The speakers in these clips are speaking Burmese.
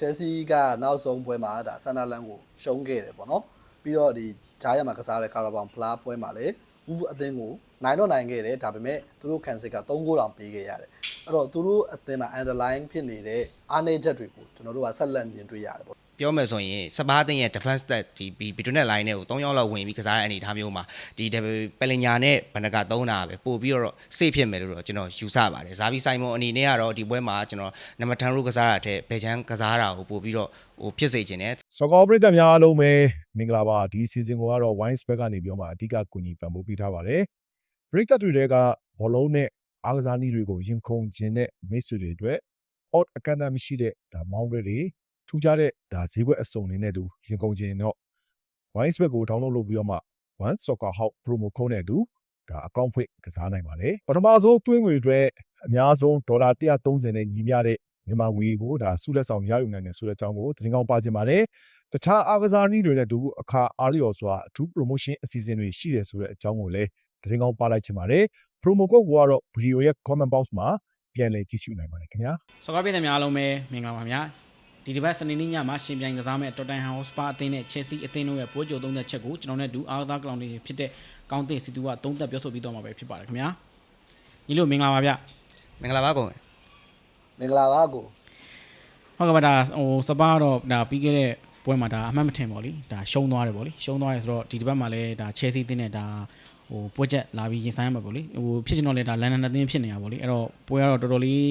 တယ်ဆီကနောက်ဆုံးပွဲမှာဒါဆန်နာလန်ကိုရှုံးခဲ့တယ်ပေါ့နော်ပြီးတော့ဒီဂျားရမှာကစားတဲ့ကာရာဘောင်ဖလားပွဲမှာလည်းဝူဖူအသင်းကိုနိုင်တော့နိုင်ခဲ့တယ်ဒါပေမဲ့သူတို့ကန်စစ်က3ဂိုးတောင်ပေးခဲ့ရတယ်အဲ့တော့သူတို့အသင်းမှာ underline ဖြစ်နေတဲ့အားနည်းချက်တွေကိုကျွန်တော်တို့ကဆက်လက်မြင်တွေ့ရတယ်ပေါ့ ပြောမယ်ဆိုရင်စပါးတင်ရဲ့ defense တက်ဒီဘီတွနဲ့ line နဲ့ကို3ယောက်လောက်ဝင်ပြီးကစားတဲ့အနေအထားမျိုးမှာဒီပလင်ညာနဲ့ဘဏ္ဍက3တာပဲပို့ပြီးတော့ safe ဖြစ်မယ်လို့တော့ကျွန်တော်ယူဆပါတယ်ဇာဘီဆိုင်မွန်အနေနဲ့ကတော့ဒီပွဲမှာကျွန်တော်နံပါတ်10ရိုးကစားတာတဲ့ဘယ်ချမ်းကစားတာကိုပို့ပြီးတော့ဟိုဖြစ်စေခြင်းနဲ့စောကောပရိသတ်များအားလုံးပဲမင်္ဂလာပါဒီ season ကိုကတော့ Wines Back ကနေပြောမှာအဓိကကူညီပံ့ပိုးပေးထားပါတယ်ပရိသတ်တွေတွေကဘောလုံးနဲ့အားကစားနည်းတွေကိုရင်ခုန်ခြင်းနဲ့မိတ်ဆွေတွေအတွက် odd အကန့်အသတ်မရှိတဲ့ဒါမောင်းတွေတွေ ထူးခြားတဲ့ဒါဈေးကွက်အစုံတွေနဲ့တူရင်ခုန်ခြင်းတော့ Wines Back ကို download လုပ်ပြီးတော့မှ One Soccer Hub promo code နဲ့အတူဒါအကောင့်ဖွင့်ကစားနိုင်ပါတယ်ပထမဆုံးတွင်းငွေအတွက်အများဆုံးဒေါ်လာ130နဲ့ညီမျှတဲ့မြန်မာငွေကိုဒါစုလက်ဆောင်ရယူနိုင်တယ်ဆိုတဲ့အကြောင်းကိုသတင်းကောင်းပါချင်ပါတယ်တခြားအားကစားနည်းတွေနဲ့တူအခါအားလျော်စွာအထူး promotion အစီအစဉ်တွေရှိတယ်ဆိုတဲ့အကြောင်းကိုလည်းသတင်းကောင်းပါလိုက်ချင်ပါတယ် promo code ကိုကတော့ video ရဲ့ comment box မှာပြန်လည်ကြည့်ရှုနိုင်ပါတယ်ခင်ဗျာစောကားပြည်သူများအားလုံးပဲမင်္ဂလာပါဗျာ ဒီတစ်ပတ်စနေနေ့ညမှာရှင်ပြိုင်ကစားမဲ့ Tottenham Hotspur အသင်းနဲ့ Chelsea အသင်းတို့ရဲ့ပွဲကြိုသုံးသက်ချက်ကိုကျွန်တော်နဲ့ဒူအားကစားကလောင်တွေဖြစ်တဲ့ကောင်းတင်စီတူကသုံးသက်ပြောဆိုပြီးတော့မှာပဲဖြစ်ပါတယ်ခင်ဗျာညီလို့မင်္ဂလာပါဗျမင်္ဂလာပါကုန်မင်္ဂလာပါကိုဟုတ်ကဲ့ပါဒါဟိုစပါတော့ဒါပြီးခဲ့တဲ့ပွဲမှာဒါအမှတ်မထင်ပါလိဒါရှုံးသွားတယ်ပေါ့လေရှုံးသွားတယ်ဆိုတော့ဒီတစ်ပတ်မှာလည်းဒါ Chelsea အသင်းနဲ့ဒါဟိုပွဲချက်လာပြီးရင်ဆိုင်ရမှာပေါ့လေဟိုဖြစ်ချင်တော့လေဒါလန်ဒန်အသင်းဖြစ်နေတာပေါ့လေအဲ့တော့ပွဲကတော့တော်တော်လေး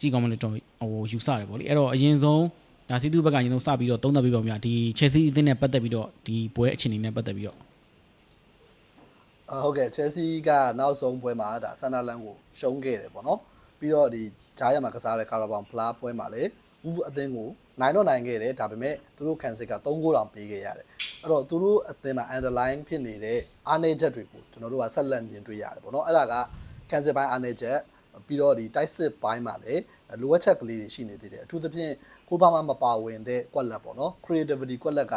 ကြည့်ကောင်းမလို့တော့ဟိုယူဆတယ်ပေါ့လေအဲ့တော့အရင်ဆုံး ဒါစီတူဘက်ကအရင်ဆုံးစပြီးတော့သုံးသပ်ပြီးပါဦးများဒီ Chelsea အသင်းနဲ့ပတ်သက်ပြီးတော့ဒီပွဲအခြေအနေနဲ့ပတ်သက်ပြီးတော့အဟုတ်ကဲ့ Chelsea ကနောက်ဆုံးပွဲမှာဒါဆန်နာလန်ကိုရှုံးခဲ့တယ်ပေါ့နော်ပြီးတော့ဒီဂျားရမှာကစားတဲ့ကာရာဘောင်ဖလားပွဲမှာလည်းဝူဖူအသင်းကိုနိုင်တော့နိုင်ခဲ့တယ်ဒါပေမဲ့သူတို့ကန်စစ်က3ဂိုးတောင်ပေးခဲ့ရတယ်အဲ့တော့သူတို့အသင်းမှာ underline ဖြစ်နေတဲ့အားနည်းချက်တွေကိုကျွန်တော်တို့ကဆက်လက်မြင်တွေ့ရတယ်ပေါ့နော်အဲ့ဒါကကန်စစ်ပိုင်းအားနည်းချက်ပြီးတော့ဒီတိုက်စစ်ပိုင်းမှာလည်း လိုအပ်ချက်ကလေးတွေရှိနေသေးတယ်အထူးသဖြင့်ကိုဘာမှမပါဝင်တဲ့ကွက်လက်ပေါ့နော် creativity ကွက်လက်က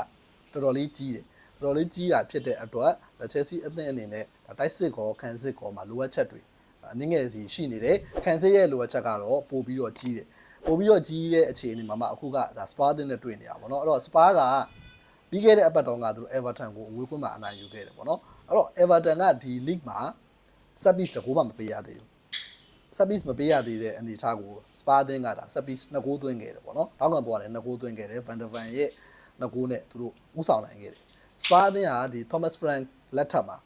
တော်တော်လေးကြီးတယ်တော်တော်လေးကြီးတာဖြစ်တဲ့အတွက် Chelsea အသင်းအနေနဲ့ဒါတိုက်စစ်ကောကန်စစ်ကောမှာလိုအပ်ချက်တွေအနည်းငယ်စီရှိနေတယ်ကန်စစ်ရဲ့လိုအပ်ချက်ကတော့ပို့ပြီးတော့ကြီးတယ်ပို့ပြီးတော့ကြီးတဲ့အခြေအနေမှာမှအခုကဒါစပါးတင်နဲ့တွေ့နေတာပေါ့နော်အဲ့တော့စပါးကပြီးခဲ့တဲ့အပတ်တုန်းကသူတို့ Everton ကိုအဝေးကွင်းမှာအနိုင်ယူခဲ့တယ်ပေါ့နော်အဲ့တော့ Everton ကဒီ league မှာ service တကူမှမပေးရသေးဘူး service မပေးရသေးတဲ့အနေအထားကိုစပါးတင်ကဒါ service နှစ်ကိုးသွင်းခဲ့တယ်ပေါ့နော်တောင်းကံပေါ်ကလည်းနှစ်ကိုးသွင်းခဲ့တယ် Van der Van ရဲ့နှစ်ကိုးနဲ့သူတို့ဥဆောင်နိုင်ခဲ့တယ်စပါးတင်ကဒီ Thomas Frank လက်ထပ်မှာ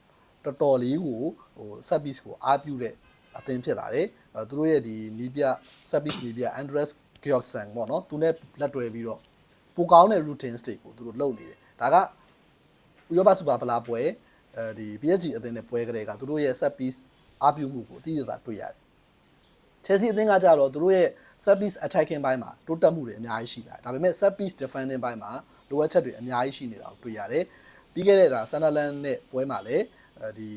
တော်တော်လေးကိုဟို service ကိုအားပြုတဲ့အသင်းဖြစ်လာတယ်အဲသူတို့ရဲ့ဒီနီးပြ service နီးပြ Andres Georgson ပေါ့နော်သူနဲ့လက်တွဲပြီးတော့ပိုကောင်းတဲ့ routines တွေကိုသူတို့လုပ်နေတယ်ဒါကဥရောပစူပါဖလားပွဲအဲဒီ PSG အသင်းနဲ့ပွဲကလေးကသူတို့ရဲ့ set piece အားပြုမှုကိုအတိအကျတွေ့ရတယ် Chelsea အသင်းကကြတော့သူတို့ရဲ့ set piece attacking ဘိုင်းမှာတိုးတက်မှုတွေအများကြီးရှိလာတယ်ဒါပေမဲ့ set piece defending ဘိုင်းမှာလိုအပ်ချက်တွေအများကြီးရှိနေတာကိုတွေ့ရတယ်ပြီးခဲ့တဲ့ဒါ Sunderland နဲ့ပွဲမှာလည်းအဲဒီ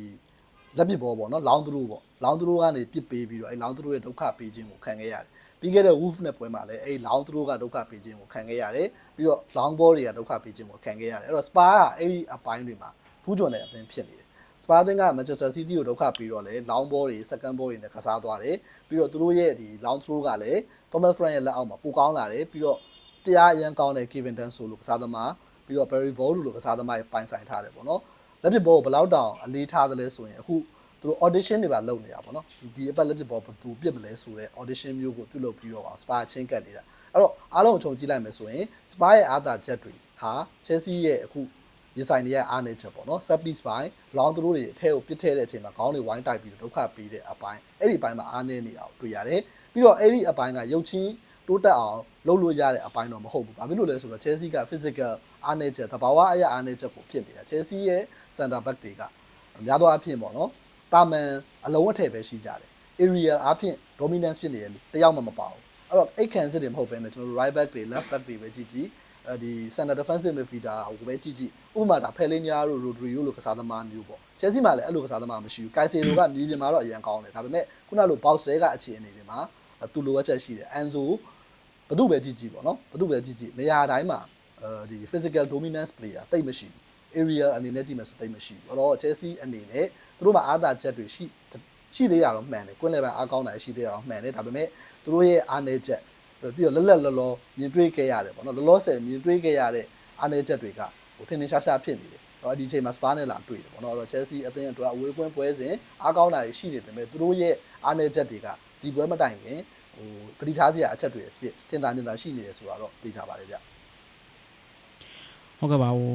လက်ပစ်ဘောပေါ့နော်လောင်းသူတို့ပေါ့လောင်းသူတို့ကနေပစ်ပေးပြီးတော့အဲလောင်းသူတို့ရဲ့ဒုက္ခပေးခြင်းကိုခံခဲ့ရတယ်ပြီးခဲ့တဲ့ Wolf နဲ့ပွဲမှာလည်းအဲလောင်းသူတို့ကဒုက္ခပေးခြင်းကိုခံခဲ့ရတယ်ပြီးတော့ long ball တွေကဒုက္ခပေးခြင်းကိုခံခဲ့ရတယ်အဲ့တော့ Spa ကအဲ့ဒီအပိုင်းတွေမှာထူးချွန်တဲ့အသင်းဖြစ်နေတယ် စပါသင်းက Manchester City ကိုဒုက္ခပြီးတော့လေ long ball တွေ second ball တွေနဲ့ကစားသွားတယ်ပြီးတော့သူတို့ရဲ့ဒီ long throw ကလည်း Thomas Frank ရဲ့လက်အောက်မှာပိုကောင်းလာတယ်ပြီးတော့တရားအရန်ကောင်းတဲ့ Kevin Danso လို့ကစားသမားပြီးတော့ Barry Vol လို့ကစားသမားရဲ့ပိုင်ဆိုင်ထားတယ်ပေါ့နော်လက်ပစ်ဘောကိုဘယ်လောက်တောင်အလေးထားသလဲဆိုရင်အခုသူတို့ audition တွေပါလုပ်နေတာပေါ့နော်ဒီဒီအပတ်လက်ပစ်ဘောဘယ်သူပြစ်မလဲဆိုတော့ audition မျိုးကိုပြုလုပ်ပြီးတော့စပါချင်းကတ်နေတာအဲ့တော့အားလုံးအချုံကြည့်လိုက်မယ်ဆိုရင်စပါရဲ့အားသာချက်တွေဟာ Chelsea ရဲ့အခု ရင်ဆိုင်တွေရဲ့အားနည်းချက်ပေါ့နော် set piece ပိုင်း long throw တွေအထက်ကိုပစ်ထည့်တဲ့အချိန်မှာခေါင်းတွေဝိုင်းတိုက်ပြီးတော့ဒုက္ခပေးတဲ့အပိုင်းအဲ့ဒီအပိုင်းမှာအားနည်းနေတာကိုတွေ့ရတယ်ပြီးတော့အဲ့ဒီအပိုင်းကရုပ်ချင်းတိုးတက်အောင်လုပ်လို့ရတဲ့အပိုင်းတော့မဟုတ်ဘူးဘာဖြစ်လို့လဲဆိုတော့ Chelsea က physical အားနည်းချက်သဘာဝအရာအားနည်းချက်ကိုဖြစ်နေတာ Chelsea ရဲ့ center back တွေကအများသောအားဖြင့်ပေါ့နော်တာမန်အလုံးအထည်ပဲရှိကြတယ် area အားဖြင့် dominance ဖြစ်နေတယ်တယောက်မှမပါဘူးအဲ့တော့အိတ်ခံစစ်တွေမဟုတ်ဘဲနဲ့ကျွန်တော်တို့ right back တွေ left back တွေပဲကြည့်ကြည့်အဲ ဒီ center defensive midfielder ကိုပဲကြည့်ကြည့်ဥပမာဒါဖယ်လင်းညာတို့ Rodri တို့လိုကစားသမားမျိုးပေါ့ Chelsea မှာလည်းအဲ့လိုကစားသမားမရှိဘူး Casemiro ကမြေပြင်မှာတော့အရင်ကောင်းတယ်ဒါပေမဲ့ခုနလို box ဆဲကအခြေအနေတွေမှာသူလိုအပ်ချက်ရှိတယ် Enzo ဘသူပဲကြည့်ကြည့်ပေါ့နော်ဘသူပဲကြည့်ကြည့်နေရာတိုင်းမှာအဲဒီ physical dominance player တိတ်မရှိဘူး area အနေနဲ့ကြည့်မယ်ဆိုတိတ်မရှိဘူးအဲ့တော့ Chelsea အနေနဲ့သူတို့မှာအားသာချက်တွေရှိရှိသေးတာတော့မှန်တယ်ကွင်းလည်းပဲအားကောင်းတာရှိသေးတာတော့မှန်တယ်ဒါပေမဲ့သူတို့ရဲ့အားနည်းချက် ပြီးတော့လက်လက်လောလောမြင်တွေ့ခဲ့ရတယ်ပေါ့နော်လောလောဆယ်မြင်တွေ့ခဲ့ရတဲ့အားနည်းချက်တွေကဟိုထင်ထင်ရှားရှားဖြစ်နေတယ်တော့ဒီအချိန်မှာ Spa နဲ့လာတွေ့တယ်ပေါ့နော်အဲ့တော့ Chelsea အသင်းအတွက်အဝေးကွင်းပွဲစဉ်အားကောင်းတာတွေရှိနေပေမဲ့သူတို့ရဲ့အားနည်းချက်တွေကဒီပွဲမတိုင်ခင်ဟိုသတိထားစရာအချက်တွေအဖြစ်ထင်သာမြင်သာရှိနေတယ်ဆိုတာတော့သိကြပါလေဗျဟုတ်ကဲ့ပါဟို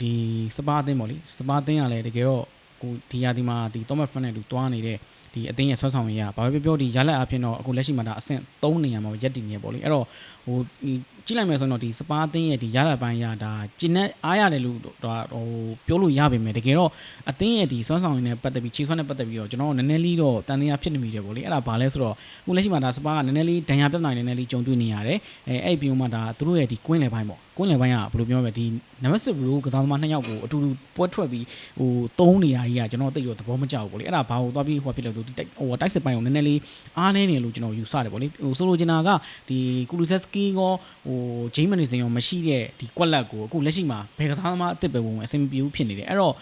ဒီစပါအသင်းပေါ့လေစပါအသင်းကလည်းတကယ်တော့ကိုဒီယာဒီမှာဒီ Thomas Frank နဲ့တူတွားနေတဲ့ ဒီအသင်းရဲ့ဆွမ်းဆောင်ရည်ကဘာပဲပြောပြောဒီရလက်အဖြစ်တော့အခုလက်ရှိမှာဒါအဆင့်3နေရာမှာရက်တည်နေပေါ့လေအဲ့တော့ဟိုဒီ ကြည့်လိုက်မယ်ဆိုရင်တော့ဒီစပါအသင်းရဲ့ဒီရလက်ပိုင်းရဒါကျင်းနဲ့အားရတယ်လို့တော့ဟိုပြောလို့ရပါမယ်တကယ်တော့အသင်းရဲ့ဒီဆွမ်းဆောင်ရည်နဲ့ပတ်သက်ပြီးခြေဆွမ်းနဲ့ပတ်သက်ပြီးတော့ကျွန်တော်တို့နည်းနည်းလေးတော့တန်တရားဖြစ်နေမိတယ်ပေါ့လေအဲ့ဒါဘာလဲဆိုတော့အခုလက်ရှိမှာဒါစပါကနည်းနည်းလေးဒဏ်ရာပြဿနာနည်းနည်းလေးကြုံတွေ့နေရတယ်အဲအဲ့ပြီးမှဒါသူတို့ရဲ့ဒီကွင်းလေပိုင်းပေါ့ကွင်းလေပိုင်းကဘယ်လိုပြောမလဲဒီနံပါတ်7ဘလူးကစားသမားနှစ်ယောက်ကိုအတူတူပွဲထွက်ပြီးဟိုသုံးနေရကြီးကကျွန်တော်သိတော့သဘောမကျဘူးပေါ့လေအဲ့ဒါဘာကိုသွားပြီးဟိုဖြစ်လို့သူဒီဟိုတိုက်စစ်ပိုင်းကိုနည်းနည်းလေးအားနေနေလို့ကျွန်တော်ယူဆတယ်ပေါ့လေဟိုဆိုလိုချင်တာကဒီကူလူဆက်စကီရောဟိုဂျိမ်းမနီစင်ရောမရှိတဲ့ဒီကွက်လက်ကိုအခုလက်ရှိမှာဘယ်ကစားသမားအစ်စ်ပဲဝင်ဝင်အဆင်မပြေဘူးဖြစ်နေတယ်အဲ့တော့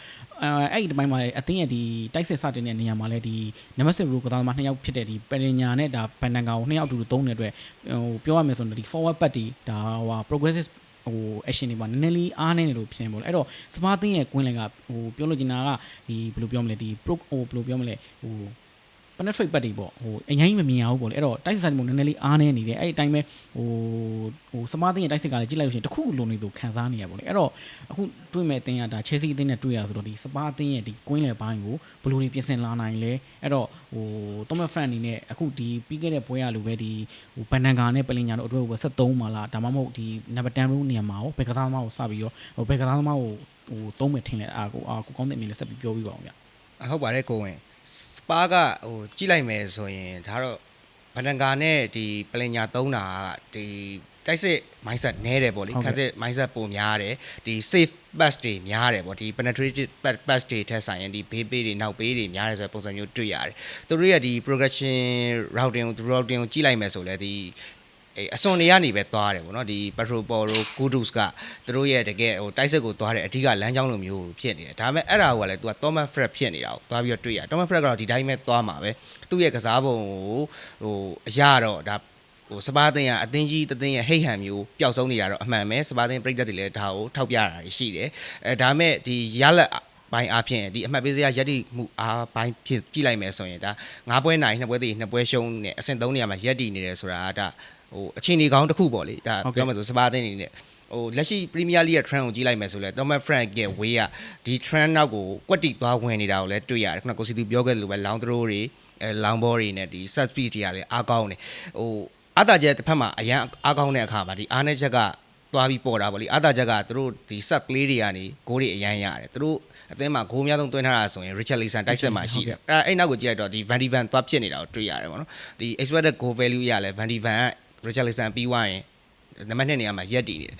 အဲအဲ့ဒီတပိုင်းမှာလည်းအသင်းရဲ့ဒီတိုက်စစ်စတင်တဲ့နေရာမှာလည်းဒီနံပါတ်7ဘလူးကစားသမားနှစ်ယောက်ဖြစ်တဲ့ဒီပယ်ညာနဲ့ဒါဘန်နန်ကာကိုနှစ်ယောက်အတူတူသုံးနေတဲ့အတွက်ဟိုပြောရမယ်ဆိုရင်ဒီ forward pass ဒီဒါဟို progressive ဟို action တွေမှာနည်းနည်းလေးအားနေတယ်လို့ဖြစ်နေပေါ့လေအဲ့တော့စပါးသင်းရဲ့ကွင်းလင်ကဟိုပြောလို့ချင်တာကဒီဘယ်လိုပြောမလဲဒီ pro ဟိုဘယ်လိုပြောမလဲဟို penetrate ပတ်တွေပေါ့ဟိုအရင်မမြင်ရဘူးပေါ့လေအဲ့တော့တိုက်စစ်ဆိုင်ပုံနည်းနည်းလေးအားနေနေတယ်အဲ့ဒီအတိုင်းပဲဟိုဟိုစမားတင်းရဲ့တိုက်စစ်ကလည်းကြည့်လိုက်လို့ရှိရင်တစ်ခုခုလုံးနေသူခံစားနေရပေါ့လေအဲ့တော့အခုတွေ့မဲ့အတင်းကဒါ Chelsea အတင်းနဲ့တွေ့ရဆိုတော့ဒီစပါးအတင်းရဲ့ဒီကွင်းလယ်ပိုင်းကိုဘယ်လိုတွေပြင်ဆင်လာနိုင်လဲအဲ့တော့ဟို Thomas Frank အနေနဲ့အခုဒီပြီးခဲ့တဲ့ပွဲရလိုပဲဒီဟိုဘန်နန်ကာနဲ့ပလင်ညာတို့အတွက်ကိုပဲ73မှာလားဒါမှမဟုတ်ဒီ number 10 row နေရာမှာရောဘယ်ကစားသမားကိုစပြီးရောဟိုဘယ်ကစားသမားကိုဟိုသုံးမယ်ထင်လဲအာကိုအာကိုကောင်းတဲ့အမြင်လေးဆက်ပြီးပြောပြပါအောင်ဗျဟုတ်ပါတယ်ကိုဝင်စ ပါကဟိုကြည့်လိုက်မယ်ဆိုရင်ဒါတော့ဗန်ဒန်ကာနဲ့ဒီပလင်ညာသုံးတာကဒီတိုက်စစ် mindset နဲတယ်ပေါ့လေဟုတ်ကဲ့ခက်စစ် mindset ပုံများတယ်ဒီ safe pass တွေများတယ်ပေါ့ဒီ penetrative pass- pass တွေထက်ဆိုင်ရင်ဒီဘေးပေးတွေနောက်ပေးတွေများတယ်ဆိုတဲ့ပုံစံမျိုးတွေ့ရတယ်သူတို့ရဲ့ဒီ progression routing ကို routing ကိုကြည့်လိုက်မယ်ဆိုလဲဒီ အဲအစွန်တွေကနေပဲသွားတယ်ပေါ့နော်ဒီ Petro Poro Kudus ကသူတို့ရဲ့တကယ်ဟိုတိုက်စစ်ကိုသွားတဲ့အဓိကလမ်းကြောင်းလိုမျိုးဖြစ်နေတယ်ဒါပေမဲ့အဲ့ဒါကလည်း तू က Thomas Fred ဖြစ်နေတာကိုသွားပြီးတော့တွေ့ရ Thomas Fred ကတော့ဒီတိုင်းပဲသွားမှာပဲသူ့ရဲ့ကစားပုံကိုဟိုအရာတော့ဒါဟိုစပါးတင်ရအတင်းကြီးတတင်းရဲ့ဟိတ်ဟန်မျိုးပျောက်ဆုံးနေရတော့အမှန်ပဲစပါးတင်ပြိတ္တတွေလည်းဒါကိုထောက်ပြတာတွေရှိတယ်အဲဒါမဲ့ဒီရလက်ဘိုင်းအားဖြင့်ဒီအမှတ်ပေးစရာယက်တိမှုအားဘိုင်းဖြစ်ကြည့်လိုက်မယ်ဆိုရင်ဒါငါးပွဲနိုင်နှစ်ပွဲသေးနှစ်ပွဲရှုံးနေအဆင့်3နေရာမှာယက်တိနေတယ်ဆိုတာကဒါ ဟိုအခြေအနေကောင်းတစ်ခုပေါ့လေဒါဟုတ်ကဲ့ပြောမှဆိုစပါးတင်နေနဲ့ဟိုလက်ရှိ Premier League ရဲ့ trend ကိုကြည့်လိုက်မယ်ဆိုလဲ Thomas Frank ရဲ့ way ကဒီ trend နောက်ကိုကွက်တိသွားဝင်နေတာကိုလည်းတွေ့ရတယ်ခုနကကိုစီသူပြောခဲ့တယ်လို့ပဲ long throw တွေအဲ long ball တွေနဲ့ဒီ set speed တွေကလည်းအားကောင်းနေဟိုအတားချက်တစ်ဖက်မှာအရန်အားကောင်းတဲ့အခါမှာဒီအားနဲ့ချက်ကသွားပြီးပေါ်တာပေါ့လေအတားချက်ကသူတို့ဒီ set play တွေကနေဂိုးတွေအရန်ရတယ်သူတို့အသင်းမှာဂိုးများဆုံးသွင်းထားတာဆိုရင် Richard Leeson တိုက်ဆက်မှာရှိတယ်အဲအဲ့နောက်ကိုကြည့်လိုက်တော့ဒီ Van de Ven သွားဖြစ်နေတာကိုတွေ့ရတယ်ပေါ့နော်ဒီ expected goal value ရလဲ Van de Ven က Richard Leeson ပြီးွားရင်နံပါတ်2နေရာမှာရက်တည်နေတယ်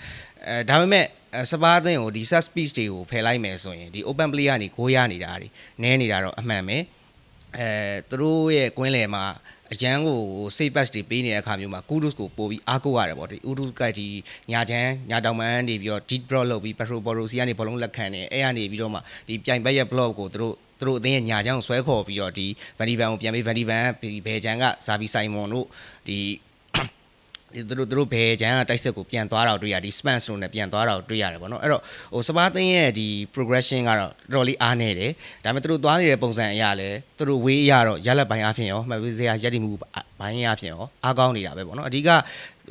အဲဒါပေမဲ့အဲစပါးအသင်းကိုဒီ set speed တွေကိုဖယ်လိုက်မယ်ဆိုရင်ဒီ open play ကနေကိုးရနေတာတွေနည်းနေတာတော့အမှန်ပဲအဲသူတို့ရဲ့ကွင်းလယ်မှာအရန်ကို safe pass တွေပေးနေတဲ့အခါမျိုးမှာ Kudus ကိုပို့ပြီးအားကိုးရတယ်ပေါ့ဒီ Kudus ကဒီညာချမ်းညာတောင်ပန်းနေပြီးတော့ deep drop လုပ်ပြီး Petro Poro စီကနေဘောလုံးလက်ခံနေအဲ့ကနေပြီးတော့မှဒီပြိုင်ဘက်ရဲ့ block ကိုသူတို့သူတို့အသင်းရဲ့ညာချမ်းကိုဆွဲခေါ်ပြီးတော့ဒီ Van de Ven ကိုပြန်ပြီး Van de Ven ကဒီဘယ်ချမ်းကဇာဘီဆိုင်မွန်တို့ဒီ ဒီသူတို့သူတို့ဘယ်ချမ်းကတိုက်ဆက်ကိုပြန်သွားတာကိုတွေ့ရဒီ span လို့နဲ့ပြန်သွားတာကိုတွေ့ရတယ်ပေါ့နော်အဲ့တော့ဟိုစပါးသိန်းရဲ့ဒီ progression ကတော့တော်တော်လေးအားနေတယ်ဒါပေမဲ့သူတို့သွားနေတဲ့ပုံစံအရာလဲသူတို့ way အရတော့ရလက်ပိုင်းအဖြစ်ရောမှတ်ပေးစရာရက်တည်မှုဘိုင်းအဖြစ်ရောအားကောင်းနေတာပဲပေါ့နော်အဓိက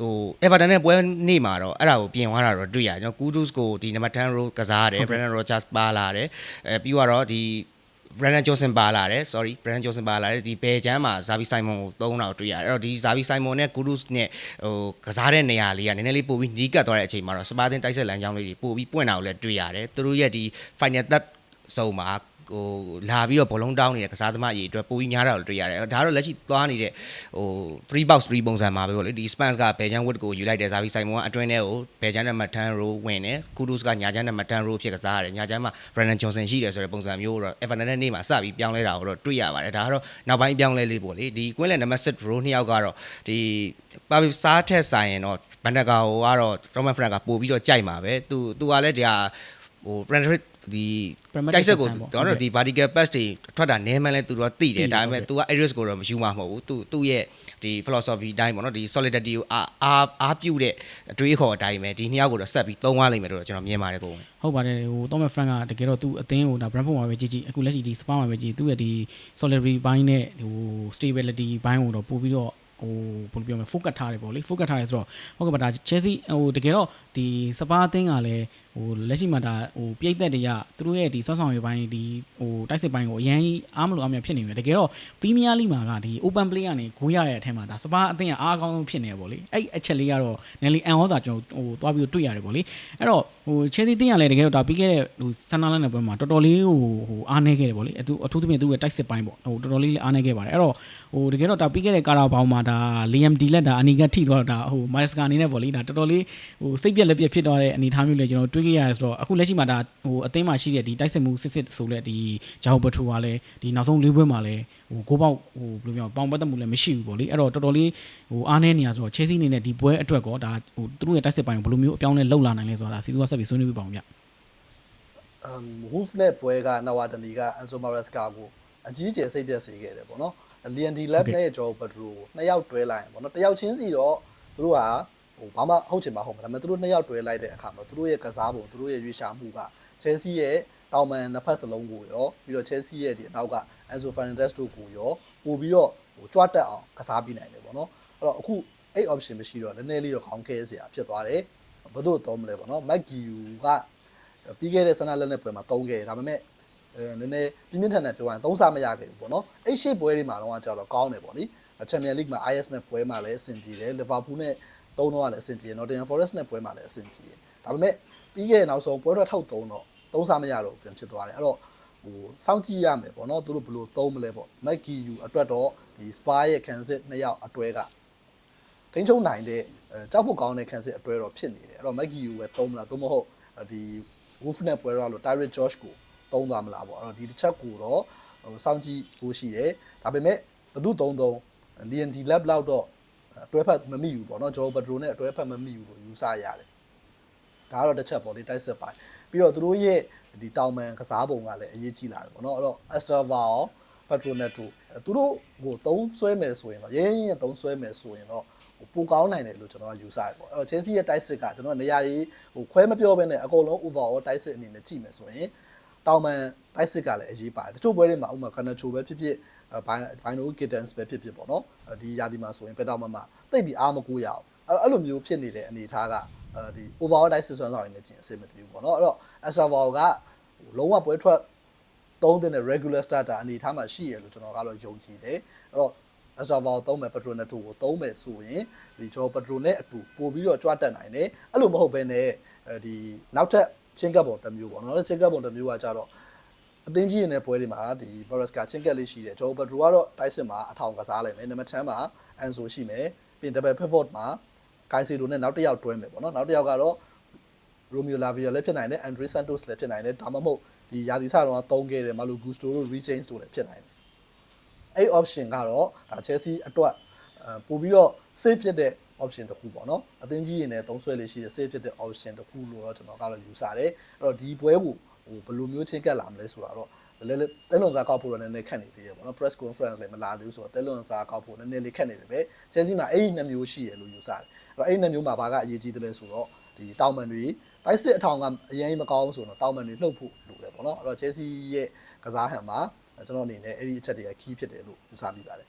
ဟို Everton နဲ့ပွဲနေ့မှာတော့အဲ့ဒါကိုပြင်သွားတာတော့တွေ့ရတယ်နော် Kudus ကိုဒီ number 10 row ကစားရတယ် Brendan Rodgers ပါလာတယ်အဲပြီးတော့ဒီ Brandon Johnson ပါလာတယ် sorry Brandon Johnson ပါလာတယ်ဒီဘယ်ချမ်းမှာ Zavi Simon ကိုသုံးတာကိုတွေ့ရတယ်အဲ့တော့ဒီ Zavi Simon နဲ့ Kudus နဲ့ဟိုကစားတဲ့နေရာလေးကနည်းနည်းလေးပို့ပြီးနီးကပ်သွားတဲ့အချိန်မှာတော့ Spartan တိုက်ဆက်လမ်းကြောင်းလေးတွေပို့ပြီးပွင့်တာကိုလည်းတွေ့ရတယ်သူတို့ရဲ့ဒီ final third စုံမှာ ဟိုလာပြီးတော့ဘောလုံးတောင်းနေတဲ့ကစားသမားအရေးအတွက်ပိုပြီးများတာကိုတွေ့ရတယ်ဒါကတော့လက်ရှိသွားနေတဲ့ဟို3 box 3ပုံစံမှာပဲပေါ့လေဒီ Spans ကဘယ်ချမ်း wit ကိုယူလိုက်တယ် Zavi Simon ကအတွင်းထဲကိုဘယ်ချမ်းနဲ့မထန်းရိုးဝင်တယ် Kudus ကညာချမ်းနဲ့မထန်းရိုးဖြစ်ကစားရတယ်ညာချမ်းမှာ Brandon Johnson ရှိတယ်ဆိုတဲ့ပုံစံမျိုးတော့ Everton နဲ့နေ့မှာစပြီးပြောင်းလဲတာကိုတော့တွေ့ရပါတယ်ဒါကတော့နောက်ပိုင်းပြောင်းလဲလေးပေါ့လေဒီကွင်းလယ်နံပါတ်6 row နှစ်ယောက်ကတော့ဒီပါဘီစားထက်ဆိုင်ရင်တော့ဘန်ဒကာဟိုကတော့ Roman Frank ကပို့ပြီးတော့ကြိုက်မှာပဲသူသူကလည်းဒီဟာဟို penetrate ဒီ Pragmatic တိုက်ဆက်ကို system ပေါ့တော့ဟုတ်ကဲ့ဒီ vertical pass တွေထွက်တာနဲမှန်းလဲသူတို့ကသိတသိတယ်ယ်ဒါပေမဲ့ဟုတ်ကဲ့ तू က areas ကိုတော့မယူမှာမဟုတ်ဘူးသူသူ့ရဲ့ဒီ philosophy အတိုင်းပေါ့နော်ဒီ solidity ကိုအားအားအားပြုတဲ့အတွေးခေါ်အတိုင်းပဲဒီနှစ်ယောက်ကိုတော့ဆက်ပြီးသုံးသွားလိမ့်မယ်လို့တော့ကျွန်တော်မြင်ပါတယ်ကိုယ်ဟုတ်ပါတယ်ဟိုတော့မဲ့ friend ကတကယ်တော့သူအသင်းကိုဒါ Brentford မှာပဲကြည့်ကြည့်အခုလက်ရှိဒီ Spa မှာပဲကြည့်သူ့ရဲ့ဒီ solidary ဘိုင်းနဲ့ဟို stability ဘိုင်းကိုတော့ပို့ပြီးတော့ဟိုဘယ်လိုပြောမလဲ focus ထားတယ်ပေါ့လေ focus ထားရဲဆိုတော့ဟုတ်ကဲ့ပါဒါ Chelsea ဟိုတကယ်တော့ဒီ Spa အသင်းကလည်းဟိုလက်ရှိမှာဒါဟိုပြိတ်သက်တွေကသူတို့ရဲ့ဒီဆွမ်းဆောင်ရေးဘိုင်းဒီဟိုတိုက်စစ်ဘိုင်းကိုအရင်အားမလို့အားမရဖြစ်နေတယ်တကယ်တော့ Premier League မှာကဒီ open play ကနေဂိုးရတဲ့အထက်မှာဒါ Spa အသင်းကအားအကောင်းဆုံးဖြစ်နေတယ်ပေါ့လေအဲ့အချက်လေးကတော့ Nelly အန်ဟောစာကျွန်တော်ဟိုသွားပြီးတော့တွေ့ရတယ်ပေါ့လေအဲ့တော့ဟို Chelsea တင်းကလည်းတကယ်တော့ဒါပြီးခဲ့တဲ့ဟိုဆန်နာလန်တဲ့ပွဲမှာတော်တော်လေးဟိုဟိုအားနေခဲ့တယ်ပေါ့လေအထူးအထူးသဖြင့်သူ့ရဲ့တိုက်စစ်ပိုင်းပေါ့ဟိုတော်တော်လေးအားနေခဲ့ပါတယ်အဲ့တော့ဟိုတကယ်တော့ဒါပြီးခဲ့တဲ့ကာရာဘောင်မှာဒါ Liam Delap ဒါအနီကထိသွားတော့ဒါဟို Maresca အနေနဲ့ပေါ့လေဒါတော်တော်လေးဟိုစိတ်ပြက်လက်ပြက်ဖြစ်သွားတဲ့အနေအထားမျိုးလည်းကျွန်တော်တွေ့ခဲ့ရတယ်ဆိုတော့အခုလက်ရှိမှာဒါဟိုအသင်းမှာရှိတဲ့ဒီတိုက်စစ်မှုစစ်စစ်ဆိုလက်ဒီဂျာဟိုဘထူကလည်းဒီနောက်ဆုံးလေးပွဲမှာလည်းဟိုကိုပေါက်ဟိုဘယ်လိုပြောပေါင်ပတ်သက်မှုလည်းမရှိဘူးပေါ့လေအဲ့တော့တော်တော်လေးဟိုအားနေနေရဆိုတော့ Chelsea အနေနဲ့ဒီပွဲအတွက်ကောဒါဟိုသူတို့ရဲ့တိုက်စစ်ပိုင်းကိုဘယ်လိုမျိုးအပြောင်းလဲလှုပ်လာနိုင်လဲဆိုတာဒါစီသူကဆက်ပြီးဆွေးနွေးပြပါအောင်ဗျအမ် Wolf နဲ့ပွဲကနဝတနီက Enzo Maresca ကိုအကြီးကျယ်စိတ်ပြက်စေခဲ့တယ်ပေါ့နော် Leon D Lab နဲ့ Joe Pedro ကိုနှစ်ယောက်တွဲလိုက်ရင်ပေါ့နော်တစ်ယောက်ချင်းစီတော့သူတို့က ဟိုဘာမှဟုတ်ချင်မှာဟုတ်မှာဒါပေမဲ့သူတို့နှစ်ယောက်တွဲလိုက်တဲ့အခါမှာသူတို့ရဲ့ကစားပုံသူတို့ရဲ့ရွေးရှာမှုက Chelsea ရဲ့တောင်မန်နှစ်ဖက်စလုံးကိုရောပြီးတော့ Chelsea ရဲ့ဒီအနောက်က Enzo Fernandez တို့ကိုရောပို့ပြီးတော့ဟိုကြွတ်တက်အောင်ကစားပြနိုင်တယ်ပေါ့နော်အဲ့တော့အခုအဲ့ option မရှိတော့နည်းနည်းလေးတော့ခေါင်းခဲစရာဖြစ်သွားတယ်ဘယ်သူ့သုံးမလဲပေါ့နော် Maggie ကပြီးခဲ့တဲ့ဆန္ဒလက်နဲ့ပွဲမှာတုံးခဲ့တယ်ဒါပေမဲ့အဲနည်းနည်းပြင်းပြင်းထန်ထန်ပြောရရင်သုံးစားမရခဲ့ဘူးပေါ့နော်အဲ့ရှေ့ပွဲတွေမှာတော့ကြောက်တော့ကောင်းတယ်ပေါ့နိချန်ပီယံလိဂ်မှာ IS နဲ့ပွဲမှာလည်းအဆင်ပြေတယ်လီဗာပူးနဲ့ တုံးတော့လည်းအဆင်ပြေတယ်နော်တန်ဖော်ရက်စ်နဲ့ပွဲမှာလည်းအဆင်ပြေတယ်ဒါပေမဲ့ပြီးခဲ့တဲ့နောက်ဆုံးပွဲတော့ထောက်တုံးတော့သုံးစားမရတော့ပြန်ဖြစ်သွားတယ်အဲ့တော့ဟိုစောင့်ကြည့်ရမယ်ပေါ့နော်သူတို့ဘယ်လိုသုံးမလဲပေါ့မက်ကီယူအတွက်တော့ဒီစပါရဲ့ကန်စစ်နှစ်ယောက်အတွဲကထိန်းချုပ်နိုင်တဲ့အဲကြောက်ဖို့ကောင်းတဲ့ခံစစ်အတွဲတော့ဖြစ်နေတယ်အဲ့တော့ Maggie ကိုပဲသုံးမလားသို့မဟုတ်ဒီ Wolf နဲ့ပွဲတော့လို့ Tyrant Josh ကိုသုံးသွားမလားပေါ့အဲ့တော့ဒီတစ်ချက်ကိုတော့ဟိုစောင့်ကြည့်ဖို့ရှိတယ်ဒါပေမဲ့ဘသူသုံးသုံး Leon D Lab လောက်တော့ အတွဲဖက်မမိဘူးပေါ့နော် Joe Pedro နဲ့အတွဲဖက်မမိဘူးလို့ယူဆရတယ်ဒါကတော့တစ်ချက်ပေါ့လေတိုက်စစ်ပိုင်းပြီးတော့သူတို့ရဲ့ဒီတောင်မန်ကစားပုံကလည်းအရေးကြီးလာတယ်ပေါ့နော်အဲ့တော့ Esteva ရော Patronato သူတို့ကိုသုံးဆွဲမယ်ဆိုရင်တော့ရင်းရင်းသုံးဆွဲမယ်ဆိုရင်တော့ဟိုပိုကောင်းနိုင်တယ်လို့ကျွန်တော်ကယူဆရပေါ့အဲ့တော့ Chelsea ရဲ့တိုက်စစ်ကကျွန်တော်နေရာကြီးဟိုခွဲမပြောဘဲနဲ့အကုန်လုံး overall တိုက်စစ်အနေနဲ့ကြည့်မယ်ဆိုရင်တောင်မန်တိုက်စစ်ကလည်းအရေးပါတယ်တချို့ပွဲတွေမှာဥပမာ Canacho ပဲဖြစ်ဖြစ် ဘိုင်ဘိုင်နို Kittens ပဲဖြစ်ဖြစ်ပေါ့နော်ဒီယာဒီမှာဆိုရင်ဘယ်တော့မှမသိပ်ပြီးအားမကိုးရအောင်အဲ့တော့အဲ့လိုမျိုးဖြစ်နေတဲ့အနေအထားကအဲဒီ overall တိုက်စစ်ဆွမ်းဆောင်ရင်းနဲ့ကျင်အဆင်မပြေဘူးပေါ့နော်အဲ့တော့ Asaval ကဟိုလုံးဝပွဲထွက်သုံးတဲ့ regular starter အနေအထားမှာရှိရလို့ကျွန်တော်ကတော့ယုံကြည်တယ်အဲ့တော့ Asaval သုံးမယ် Patronato ကိုသုံးမယ်ဆိုရင်ဒီကျွန်တော် Patro နဲ့အတူပို့ပြီးတော့ကြွတက်နိုင်တယ်အဲ့လိုမဟုတ်ဘဲနဲ့အဲဒီနောက်ထပ်ချင်းကပ်ပုံတစ်မျိုးပေါ့နော်ချင်းကပ်ပုံတစ်မျိုးကကြတော့ အသင်းကြီးနေတဲ့ပွဲတွေမှာဒီ Baraska ချင်းကပ်လေးရှိတယ်ကျွန်တော် Patro ကတော့တိုက်စစ်မှာအထောင်ကစားလိုက်မယ်နံပါတ်10မှာ Anso ရှိမယ်ပြီးရင် double pivot မှာ Kaisedo နဲ့နောက်တစ်ယောက်တွဲမယ်ပေါ့နော်နောက်တစ်ယောက်ကတော့ Romeo Lavia လည်းဖြစ်နိုင်တယ် Andre Santos လည်းဖြစ်နိုင်တယ်ဒါမှမဟုတ်ဒီယာဒီဆာတော့တုံးခဲ့တယ်မလူ Gusto တို့ Rechange တို့လည်းဖြစ်နိုင်တယ်အဲ့ option ကတော့ဒါ Chelsea အတွက်အဲပို့ပြီးတော့ safe ဖြစ်တဲ့ option တစ်ခုပေါ့နော်အသင်းကြီးရင်လည်းသုံးဆွဲလေးရှိတဲ့ safe ဖြစ်တဲ့ option တစ်ခုလို့တော့ကျွန်တော်ကတော့ယူဆတယ်အဲ့တော့ဒီပွဲကို ဟိုဘယ်လိုမျိုးချင်းကပ်လာမလဲဆိုတာတော့လဲလဲတဲလွန်စားကောက်ဖို့တော့နည်းနည်းခက်နေသေးတယ်ပေါ့နော် press conference လည်းမလာသေးဘူးဆိုတော့တဲလွန်စားကောက်ဖို့နည်းနည်းလေးခက်နေတယ်ပဲ Chelsea မှာအဲ့ဒီနှစ်မျိုးရှိရလို့ယူဆတယ်အဲ့တော့အဲ့ဒီနှစ်မျိုးမှာဘာကအရေးကြီးတယ်လဲဆိုတော့ဒီတောင်မန်တွေတိုက်စစ်အထောင်ကအရင်မကောင်းဆိုတော့တောင်မန်တွေလှုပ်ဖို့လိုတယ်ပေါ့နော်အဲ့တော့ Chelsea ရဲ့ကစားဟန်မှာကျွန်တော်အနေနဲ့အဲ့ဒီအချက်တွေက key ဖြစ်တယ်လို့ယူဆမိပါတယ်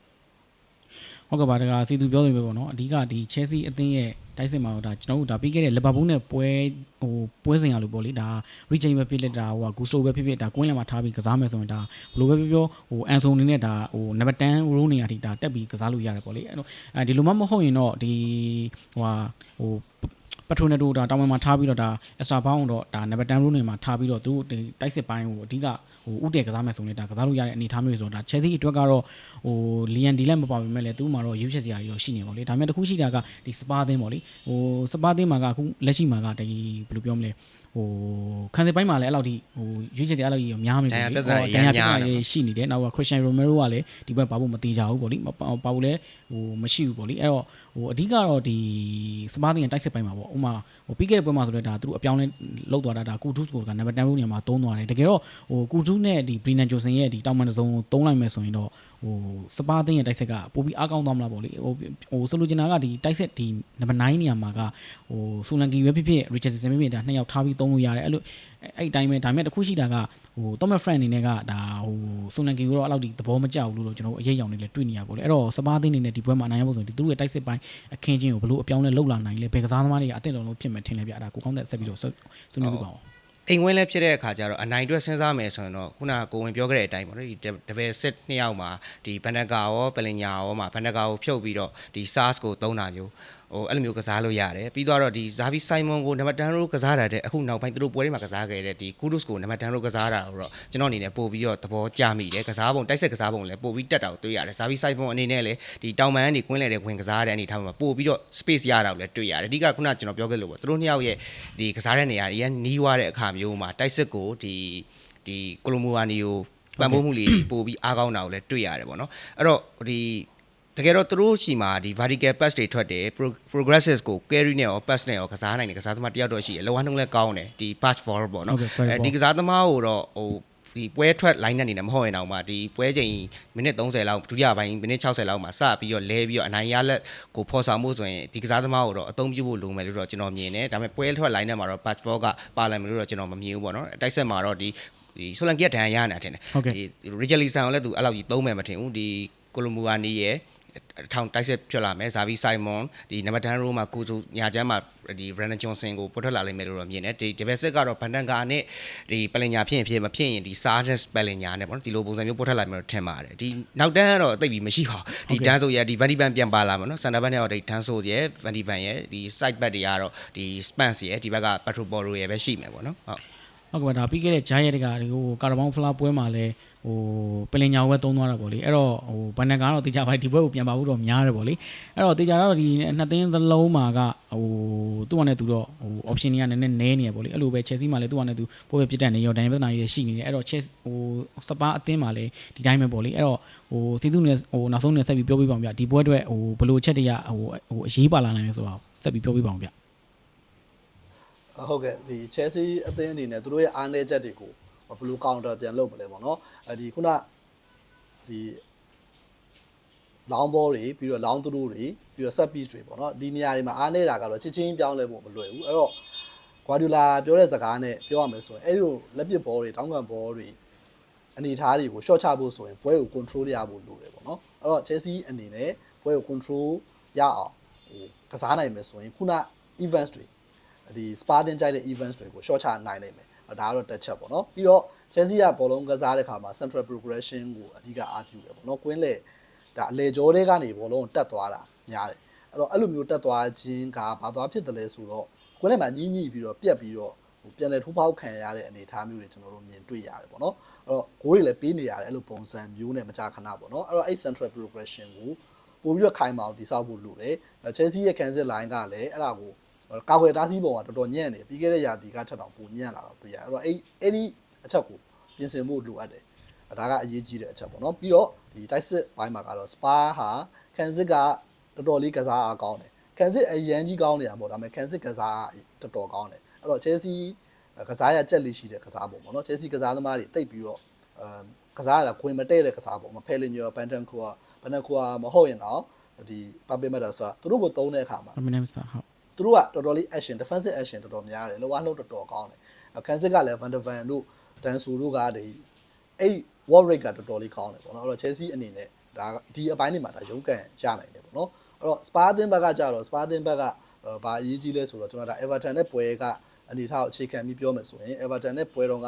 ဟုတ်ကဲ့ပါဒါကစီသူပြောနေပဲပေါ့နော်အဓိကဒီ Chelsea အသင်းရဲ့ တိုက်စစ်မှာတော့ဒါကျွန်တော်တို့ဒါပြီးခဲ့တဲ့ Liverpool နဲ့ပွဲဟိုပွဲစဉ်ရလို့ပေါ့လေဒါ Rechain ပဲဖြစ်လက်တာဟိုက Gusto ပဲဖြစ်ဖြစ်ဒါကွင်းလယ်မှာထားပြီးကစားမယ်ဆိုရင်ဒါဘယ်လိုပဲပြောပြောဟို Anso အနေနဲ့ဒါဟိုနံပါတ်10 role နေရာထိဒါတက်ပြီးကစားလို့ရတယ်ပေါ့လေအဲ့တော့အဲဒီလိုမှမဟုတ်ရင်တော့ဒီဟိုဟာဟို ပထရိုနယ်တိုဒါတောင်ပံမှာထားပြီးတော့ဒါ extra bound တော့ဒါ number 10 rule နေမှာထားပြီးတော့သူတို့ဒီတိုက်စစ်ပိုင်းကိုအဓိကဟဟိုဥတည်ကစားမယ်ဆိုရင်ဒါကစားလို့ရတဲ့အနေအထားမျိုးဆိုတော့ဒါ Chelsea အတွက်ကတော့ဟို Lian D လက်မပါပေမဲ့လည်းသူ့မှာတော့ရွေးချက်စရာကြီးတော့ရှိနေပါလေဒါပေမဲ့တစ်ခုရှိတာကဒီစပါးသင်းပေါ့လေဟိုစပါးသင်းမှာကအခုလက်ရှိမှာကဒီဘယ်လိုပြောမလဲဟိုခံစစ်ပိုင်းမှာလည်းအဲ့လောက်ထိဟိုရွေးချက်တရားအဲ့လောက်ကြီးများမနေဘူးဒဏ်ရာလေပြဿနာဟိုအများဒဏ်ရာပြဿနာများတယ်တွေရှိနေတယ်နောက်ကခရစ်စတန်ရိုမီရိုကလည်းဒီဘက်ပါဖို့မသေးကြဘူးပေါ့လေမပါပါဖို့လည်းဟိုမရှိဘူးပေါ့လေအဲ့တော့ဟိုအဓိကတော့ဒီစပါးတင်တိုက်စစ်ပိုင်းမှာပေါ့ဥမာဟိုပြီးခဲ့တဲ့ပွဲမှာဆိုတော့ဒါသူတို့အပြောင်းလဲလောက်သွားတာဒါကူတူးကိုကနံပါတ်10လို့နေရာမှာသုံးသွားတယ်တကယ်တော့ဟိုကူတူးနဲ့ဒီဘရီနန်ဂျိုဆန်ရဲ့ဒီတောင်မန်တစ်စုံကိုသုံးလိုက်မယ်ဆိုရင်တော့ဟိုစပါးတင်ရဲ့တိုက်ဆက်ကပိုပြီးအားကောင်းသွားမလားပေါ့လေဟိုဟိုဆိုလိုချင်တာကဒီတိုက်ဆက်ဒီနံပါတ်9နေရာမှာကဟိုဆူလန်ကီပဲဖြစ်ဖြစ်ရီချတ်ဆန်ပဲဖြစ်ဖြစ်ဒါနှစ်ယောက်ထားပြီးသုံးလို့ရတယ်အဲ့လို အဲ့ဒီတိုင်းပဲဒါပေမဲ့တစ်ခုရှိတာကဟိုတော့မဖရန်အနေနဲ့ကဒါဟိုဆူလန်ကီကိုတော့အဲ့လောက်ဒီသဘောမကျဘူးလို့တော့ကျွန်တော်တို့အရေးအယောင်တွေလည်းတွေ့နေရပါလေအဲ့တော့စပါးတင်နေနဲ့ဒီပွဲမှာနိုင်ရဖို့ဆိုရင်ဒီသူတို့ရဲ့တိုက်စစ်ပိုင်းအခင်းချင်းကိုဘလို့အပြောင်းလဲလောက်လာနိုင်လဲဘယ်ကစားသမားတွေကအသင့်တော်လို့ဖြစ်မယ်ထင်လဲပြအဲ့ဒါကိုကောင်းတဲ့ဆက်ပြီးတော့ဆွဆွေးနွေးပြပါဦးအိမ်ဝင်းလဲဖြစ်တဲ့အခါကျတော့အနိုင်အတွက်စဉ်းစားမယ်ဆိုရင်တော့ခုနကကိုဝင်ပြောခဲ့တဲ့အတိုင်းပေါ့နော်ဒီတပယ်စစ်နှစ်ယောက်မှာဒီဘန်နကာရောပလင်ညာရောမှာဘန်နကာကိုဖြုတ်ပြီးတော့ဒီ SARS ကိုသုံးတာမျိုး ဟိုအဲ့လိုမျိုးကစားလို့ရတယ်ပြီးတော့ဒီဇာဗီဆိုင်မွန်ကိုနံပါတ်10ရိုးကစားတာတဲ့အခုနောက်ပိုင်းသူတို့ပွဲတွေမှာကစားခဲ့တဲ့ဒီကူဒုစ်ကိုနံပါတ်10ရိုးကစားတာကိုတော့ကျွန်တော်အနေနဲ့ပို့ပြီးတော့သဘောကျမိတယ်ကစားပုံတိုက်ဆက်ကစားပုံလည်းပို့ပြီးတက်တာကိုတွေ့ရတယ်ဇာဗီဆိုင်မွန်အနေနဲ့လည်းဒီတောင်ပန်းကနေကွင်းလေတဲ့ဝင်ကစားတဲ့အနေထားမှာပို့ပြီးတော့ space ရတာကိုလည်းတွေ့ရတယ်အဓိကခုနကျွန်တော်ပြောခဲ့လို့ပေါ့သူတို့နှစ်ယောက်ရဲ့ဒီကစားတဲ့နေရာတွေရနီးွားတဲ့အခါမျိုးမှာတိုက်စစ်ကိုဒီဒီကိုလိုမိုအာနီကိုပံ့ပိုးမှုလေးပို့ပြီးအားကောင်းတာကိုလည်းတွေ့ရတယ်ပေါ့နော်အဲ့တော့ဒီ တကယ်တော့သူတို့ရှိမှာဒီ vertical pass တွေထွက်တယ် pro- progressive ကို carry နဲ့ရော pass နဲ့ရောကစားနိုင်တယ်ကစားသမားတယောက်တော့ရှိတယ်လောကနှုံးလည်းကောင်းတယ်ဒီ pass forward ပေါ့နော်ဟုတ်ကဲ့ very အဲဒီကစားသမားကိုတော့ဟိုဒီပွဲထွက် line နဲ့နေတယ်မဟုတ်ရင်တော့မှဒီပွဲချိန်မိနစ်30လောက်ဒုတိယပိုင်းမိနစ်60လောက်မှာစပြီးတော့လဲပြီးတော့အနိုင်ရလက်ကိုဖော်ဆောင်မှုဆိုရင်ဒီကစားသမားကိုတော့အသုံးပြုဖို့လိုမယ်လို့တော့ကျွန်တော်မြင်တယ်ဒါပေမဲ့ပွဲထွက် line နဲ့မှာတော့ patch ball ကပါလာမယ်လို့တော့ကျွန်တော်မမြင်ဘူးပေါ့နော်တိုက်ဆက်မှာတော့ဒီဒီဆိုလန်ကီကဒဏ်ရာရနေတာထင်တယ်ဟုတ်ကဲ့ဒီ Richarlison ကိုလည်းသူအဲ့လောက်ကြီးသုံးမယ်မထင်ဘူးဒီကိုလိုမူအာနီရဲ့အ ထောင်တိုက်ဆက်ဖြစ်လာမယ်ဇာဗီဆိုင်မွန်ဒီနံပါတ်10ရိုးမှာကိုဇူညာချမ်းမှာဒီ Brandon Johnson ကိုပေါ်ထွက်လာလိမ့်မယ်လို့တော့မြင်တယ်ဒီဒီဘက်စစ်ကတော့ဘန်တန်ကာနဲ့ဒီပလင်ညာဖြစ်ရင်ဖြစ်မဖြစ်ရင်ဒီ Sargent ပလင်ညာနဲ့ပေါ့နော်ဒီလိုပုံစံမျိုးပေါ်ထွက်လာမယ်လို့ထင်ပါတယ်ဒီနောက်တန်းကတော့တိတ်ပြီးမရှိပါဘူးဒီတန်းဆိုရဒီ Van de Ven ပြန်ပါလာမှာနော်စန်တာဘက်နဲ့တော့ဒီတန်းဆိုရ Van de Ven ရဲ့ဒီ side back တွေကတော့ဒီ Spence ရဲ့ဒီဘက်က Petro Porro ရဲ့ပဲရှိမယ်ပေါ့နော်ဟုတ်ဟုတ်ကဲ့ပါဒါပြီးခဲ့တဲ့ဂျာရက်တကဒီဟိုကာရာဘောင်ဖလားပွဲမှာလဲ ဟိုပလင်ညာဝဲသုံးသွားတာပေါ့လေအဲ့တော့ဟိုဘန်နန်ကတော့တေချာပါဒီပွဲကိုပြန်ပါဖို့တော့များတယ်ပေါ့လေအဲ့တော့တေချာတော့ဒီနှစ်သင်းသလုံးမှာကဟိုသူ့ဟာနဲ့သူတော့ဟို option တွေကနည်းနည်းနည်းနေရပေါ့လေအဲ့လိုပဲ Chelsea မှာလည်းသူ့ဟာနဲ့သူပွဲပဲပြတ်တက်နေရောဒန်ရပြဿနာကြီးရှိနေတယ်အဲ့တော့ Chelsea ဟိုစပါအသင်းမှာလည်းဒီတိုင်းပဲပေါ့လေအဲ့တော့ဟိုစီသူနဲ့ဟိုနောက်ဆုံးနဲ့ဆက်ပြီးပြောပြပါအောင်ဗျဒီပွဲအတွက်ဟိုဘယ်လိုချက်တွေကဟိုဟိုအရေးပါလာနိုင်လဲဆိုတော့ဆက်ပြီးပြောပြပါအောင်ဗျဟုတ်ကဲ့ဒီ Chelsea အသင်းအနေနဲ့သူတို့ရဲ့အားနည်းချက်တွေကို ဘယ်လို counter ပြန်လုပ်မလဲပေါ့နော်အဲဒီခုနဒီ long ball တွေပြီးတော့ long throw တွေပြီးတော့ set piece တွေပေါ့နော်ဒီနေရာတွေမှာအားနည်းတာကတော့ချက်ချင်းပြောင်းလဲဖို့မလွယ်ဘူးအဲ့တော့ Guardiola ပြောတဲ့စကားနဲ့ပြောရမယ်ဆိုရင်အဲ့ဒီလိုလက်ပစ် ball တွေတောင်းကန် ball တွေအနေထားတွေကို short ချဖို့ဆိုရင်ပွဲကို control ရဖို့လိုတယ်ပေါ့နော်အဲ့တော့ Chelsea အနေနဲ့ပွဲကို control ရအောင်ဟိုကစားနိုင်မယ်ဆိုရင်ခုန events တွေဒီ Spartan ကြိုက်တဲ့ events တွေကို short ချနိုင်နိုင်မယ် ဒါကတော့တစ်ချက်ပေါ့နော်ပြီးတော့ Chelsea ကဘောလုံးကစားတဲ့ခါမှာ central progression ကိုအဓိကအားပြုတယ်ပေါ့နော်ကွင်းလေဒါအလေကျော်တွေကနေဘောလုံးကိုတက်သွားတာများတယ်အဲ့တော့အဲ့လိုမျိုးတက်သွားခြင်းကဘာသွားဖြစ်တယ်လဲဆိုတော့ကွင်းလေမှာညှိညှိပြီးတော့ပြက်ပြီးတော့ဟိုပြန်လေထိုးပေါက်ခံရတဲ့အနေအထားမျိုးတွေကျွန်တော်တို့မြင်တွေ့ရတယ်ပေါ့နော်အဲ့တော့ဂိုးတွေလည်းပေးနေရတယ်အဲ့လိုပုံစံမျိုးနဲ့မကြာခဏပေါ့နော်အဲ့တော့အဲ့ central progression ကိုပို့ပြီးတော့ခိုင်မာအောင်တိစောက်ဖို့လိုတယ် Chelsea ရဲ့ cancel line ကလည်းအဲ့ဒါကို ကာကွယ်တားဆီးပုံကတော်တော်ညံ့နေပြီးခဲ့တဲ့ရာသီကထက်တောင်ပိုညံ့လာတော့တွေ့ရအဲ့တော့အဲ့အဲ့ဒီအချက်ကိုပြင်ဆင်ဖို့လိုအပ်တယ်ဒါကအရေးကြီးတဲ့အချက်ပေါ့နော်ပြီးတော့ဒီတိုက်စစ်ဘိုင်းမှာကတော့ Spa ဟာကန်စစ်ကတော်တော်လေးကစားအားကောင်းတယ်ကန်စစ်အရန်ကြီးကောင်းနေတာပေါ့ဒါပေမဲ့ကန်စစ်ကစားတော်တော်ကောင်းတယ်အဲ့တော့ Chelsea ကစားရကြက်လေးရှိတဲ့ကစားပုံပေါ့နော် Chelsea ကစားသမားတွေတိတ်ပြီးတော့အဲကစားရတာခွင်မတဲ့တဲ့ကစားပုံမဖဲလင်ညောပန်တန်ခွာဘန်နခွာမဟုတ်ရင်တော့ဒီပပီမက်တာဆိုသူတို့ကိုတုံးတဲ့အခါမှာအမင်းနဲ့စတာဟုတ် သူတို့ကတော်တော်လေး action defensive action တော်တော်များတယ်လောအားလုံးတော်တော်ကောင်းတယ်ကန်စစ်ကလည်း Van der Van တို့ဒန်ဆူတို့ကဒီအဲ့ wall rate ကတော်တော်လေးကောင်းတယ်ပေါ့နော်အဲ့တော့ Chelsea အနေနဲ့ဒါဒီအပိုင်းတွေမှာဒါရုန်းကန်ရနိုင်တယ်ပေါ့နော်အဲ့တော့ Spa အသင်းဘက်ကကြတော့ Spa အသင်းဘက်ကဘာအရေးကြီးလဲဆိုတော့ကျွန်တော်ဒါ Everton နဲ့ပွဲကအနေထားကိုအခြေခံပြီးပြောမယ်ဆိုရင် Everton နဲ့ပွဲတော့က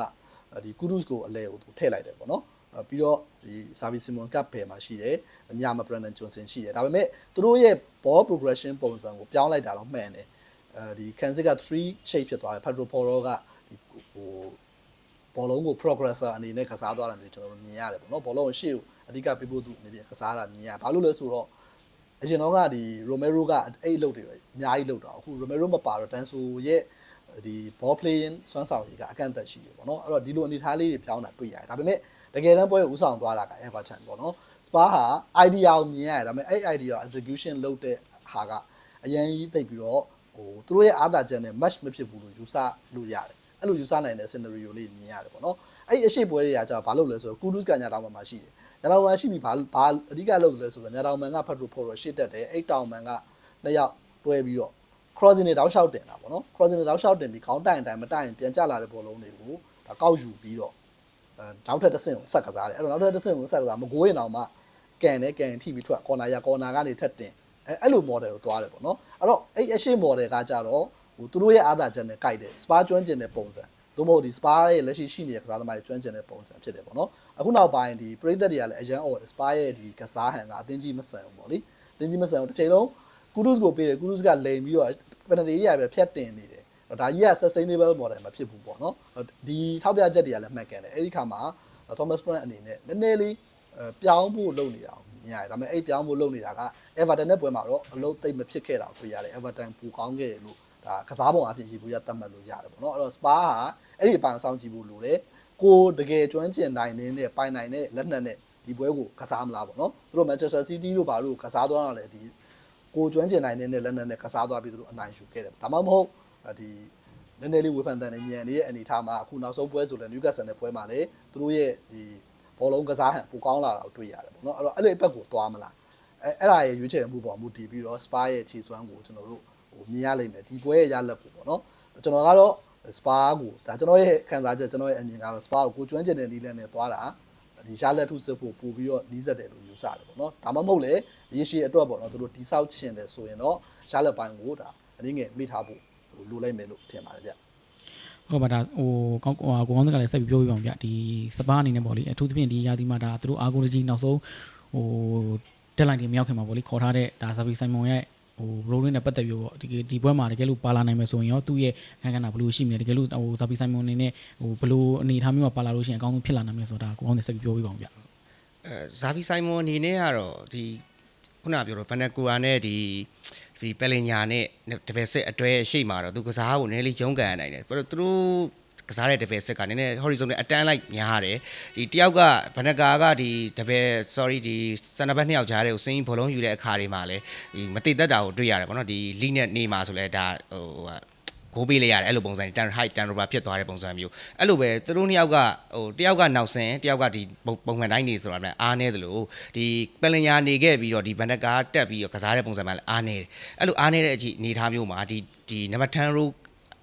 ဒီ Kudus ကိုအလဲကိုသူထည့်လိုက်တယ်ပေါ့နော် ပြီးတော့ဒီ Service Simmons ကဘယ်မှာရှိတယ်ညမှာ Brandon Johnson ရှိတယ်ဒါပေမဲ့သူတို့ရဲ့ ball progression ပုံစံကိုပြောင်းလိုက်တာတော့မှန်တယ်အဲဒီ Kansas က3 shape ဖြစ်သွားတယ် Pedro Porro ကဒီဟိုဘောလုံးကို progressor အနေနဲ့ကစားသွားတာမျိုးကျွန်တော်တို့မြင်ရတယ်ပေါ့နော်ဘောလုံးကိုရှေ့ကိုအဓိကပြဖို့သူအနေနဲ့ကစားတာမြင်ရဘာလို့လဲဆိုတော့အရင်တော့ကဒီ Romero ကအဲ့အလုပ်တွေအများကြီးလုပ်တာအခု Romero မပါတော့ Danso ရဲ့ဒီ ball playing စွမ်းဆောင်ရည်ကအကန့်အသတ်ရှိတယ်ပေါ့နော်အဲ့တော့ဒီလိုအနေအထားလေးတွေပြောင်းတာတွေ့ရတယ်ဒါပေမဲ့ တကယ်တမ်းပွဲကိုဥဆောင်သွားတာက Everton ပေါ့နော် Spa ဟာ idea ကိုမြင်ရတယ်ဒါပေမဲ့အဲ့ idea ကို execution လုပ်တဲ့ဟာကအရင်ကြီးသိပ်ပြီးတော့ဟိုသူတို့ရဲ့အားသာချက်နဲ့ match မဖြစ်ဘူးလို့ယူဆလို့ရတယ်အဲ့လိုယူဆနိုင်တဲ့ scenario လေးမြင်ရတယ်ပေါ့နော်အဲ့အရှိပွဲတွေကကြာဘာလို့လဲဆိုတော့ Kudus ကညာတောင်မှာရှိတယ်ညာတောင်မှာရှိပြီးဘာဘာအဓိကလုပ်လဲဆိုတော့ညာတောင်မန်က Petro Poro ရှေ့တက်တယ်အဲ့တောင်မန်ကနှစ်ယောက်တွဲပြီးတော့ crossing တွေတောက်လျှောက်တင်တာပေါ့နော် crossing တွေတောက်လျှောက်တင်ပြီးခေါင်းတိုင်တိုင်မတိုင်ပြန်ကျလာတဲ့ဘောလုံးတွေကိုဒါကောက်ယူပြီးတော့အဲ နောက်ထပ်တစ်ဆင့်ကိုဆက်ကစားတယ်အဲ့တော့နောက်ထပ်တစ်ဆင့်ကိုဆက်ကစားမကိုးရင်တော့မှကန်နဲ့ကန်ထိပြီးထွက်ကော်နာရကော်နာကနေထက်တင်အဲအဲ့လို model ကိုသွားတယ်ပေါ့နော်အဲ့တော့အဲ့အရှိ model ကကြတော့ဟိုသူတို့ရဲ့အားသာချက်နဲ့ကြိုက်တယ် spa ကျွမ်းကျင်တဲ့ပုံစံသို့မဟုတ်ဒီ spa ရဲ့လက်ရှိရှိနေတဲ့ကစားသမားတွေကျွမ်းကျင်တဲ့ပုံစံဖြစ်တယ်ပေါ့နော်အခုနောက်ပိုင်းဒီပရိသတ်တွေကလည်းအရန် or spa ရဲ့ဒီကစားဟန်ကအတင်းကြီးမဆန်ဘူးပေါ့လေအတင်းကြီးမဆန်ဘူးတစ်ချိန်လုံးကူဒုစ်ကိုပေးတယ်ကူဒုစ်ကလိန်ပြီးတော့ penalty ရပဲဖြတ်တင်နေတယ် ဒါကြီးက sustainable model မဖြစ်ဘူးပေါ့နော်ဒီထောက်ပြချက်တွေကလည်းမှတ်ကန်တယ်အဲ့ဒီခါမှာ Thomas Frank အနေနဲ့နည်းနည်းလေးပြောင်းဖို့လုပ်နေတာအောင်မြင်ရတယ်ဒါပေမဲ့အဲ့ပြောင်းဖို့လုပ်နေတာက Everton နဲ့ပွဲမှာတော့အလုံးသိမ့်မဖြစ်ခဲ့တာကိုတွေ့ရတယ် Everton ပူကောင်းခဲ့တယ်လို့ဒါကစားပုံအပြင်ရေဘူးရတတ်မှတ်လို့ရတယ်ပေါ့နော်အဲ့တော့ Spa ဟာအဲ့ဒီအပိုင်းဆောင်ကြည့်ဖို့လိုတယ်ကိုတကယ်ကျွမ်းကျင်နိုင်နေတဲ့ပိုင်နိုင်တဲ့လက်နက်နဲ့ဒီပွဲကိုကစားမလားပေါ့နော်သူတို့ Manchester City တို့ဘာလို့ကစားသွားတာလဲဒီကိုကျွမ်းကျင်နိုင်တဲ့လက်နက်နဲ့ကစားသွားပြီးသူတို့အနိုင်ယူခဲ့တယ်ဒါမှမဟုတ် ဒီနည်းနည်းလေးဝေဖန်တန်နေညံနေတဲ့အနေအထားမှာအခုနောက်ဆုံးပွဲဆိုလဲ Newcastle နဲ့ပွဲမှာလေသူတို့ရဲ့ဒီဘောလုံးကစားဟန်ပိုကောင်းလာတာကိုတွေ့ရတယ်ပေါ့နော်အဲ့တော့အဲ့လိုအပတ်ကိုသွားမလားအဲအဲ့ဒါရဲ့ရွေးချယ်မှုပေါ်မူတည်ပြီးတော့ Spa ရဲ့ခြေစွမ်းကိုကျွန်တော်တို့ဟိုမြင်ရလိမ့်မယ်ဒီပွဲရဲ့ရလက်ကိုပေါ့နော်ကျွန်တော်ကတော့ Spa ကိုဒါကျွန်တော်ရဲ့ခံစားချက်ကျွန်တော်ရဲ့အမြင်ကတော့ Spa ကိုကိုကျွမ်းကျင်တဲ့နည်းလမ်းနဲ့သွားတာဒီရလက်ထုစစ်ဖို့ပို့ပြီးတော့နီးစက်တယ်လို့ယူဆတယ်ပေါ့နော်ဒါမှမဟုတ်လေရေရှည်အတွက်ပေါ့နော်သူတို့တိဆောက်ချင်တယ်ဆိုရင်တော့ရလက်ပိုင်းကိုဒါအနည်းငယ်မိထားဖို့ လိုလိုက်မယ်လို့ထင်ပါတယ်ဗျဟုတ်ပါဒါဟိုကောင်းဟိုကိုကောင်းတဲ့ကလည်းဆက်ပြီးပြောပြပါအောင်ဗျဒီစပါအနေနဲ့ပေါ့လေအထူးသဖြင့်ဒီရာသီမှာဒါသူတို့အာဂိုတကြီးနောက်ဆုံးဟိုတက်လိုက်တွေမရောက်ခင်မှာပေါ့လေခေါ်ထားတဲ့ဒါဇာဘီဆိုင်မွန်ရဲ့ဟိုရိုးရင်းနဲ့ပတ်သက်ပြီးပေါ့ဒီဒီပွဲမှာတကယ်လို့ပါလာနိုင်မယ်ဆိုရင်ရောသူ့ရဲ့ခန်းခန်းတာဘယ်လိုရှိမလဲတကယ်လို့ဟိုဇာဘီဆိုင်မွန်အနေနဲ့ဟိုဘယ်လိုအနေအထားမျိုးမှာပါလာလို့ရှိရင်အကောင်းဆုံးဖြစ်လာနိုင်မလဲဆိုတာကိုကောင်းတဲ့ဆက်ပြီးပြောပြပါအောင်ဗျအဲဇာဘီဆိုင်မွန်အနေနဲ့ကတော့ဒီခုနပြောတော့ဘန်နကူရာနဲ့ဒီ ဒီပယ်လင်ညာနဲ့တပယ်စစ်အတွဲရှေ့မှာတော့သူကစားဖို့နည်းလေးရုန်းကန်နိုင်တယ်ဘာလို့သူတို့ကစားတဲ့တပယ်စစ်ကနည်းနည်း horizontal အတန်းလိုက်များတယ်ဒီတယောက်ကဘန်နကာကဒီတပယ် sorry ဒီစန်နဘတ်နှစ်ယောက်ကြားတဲ့ကိုစင်းဘောလုံးယူတဲ့အခါတွေမှာလည်းဒီမတိသက်တာကိုတွေ့ရတယ်ပေါ့နော်ဒီ league နဲ့နေမှာဆိုလဲဒါဟို ဂိုးပေးလိုက်ရတယ်အဲ့လိုပုံစံတန် height တန် rover ဖြစ်သွားတဲ့ပုံစံမျိုးအဲ့လိုပဲသူတို့နှစ်ယောက်ကဟိုတယောက်ကနောက်ဆင်တယောက်ကဒီပုံမှန်တိုင်းနေဆိုတာလည်းအားနေသလိုဒီပလင်ညာနေခဲ့ပြီးတော့ဒီဘန်ဒကာတက်ပြီးတော့ကစားတဲ့ပုံစံမှလည်းအားနေတယ်အဲ့လိုအားနေတဲ့အချိန်အနေထားမျိုးမှာဒီဒီနံပါတ်10 row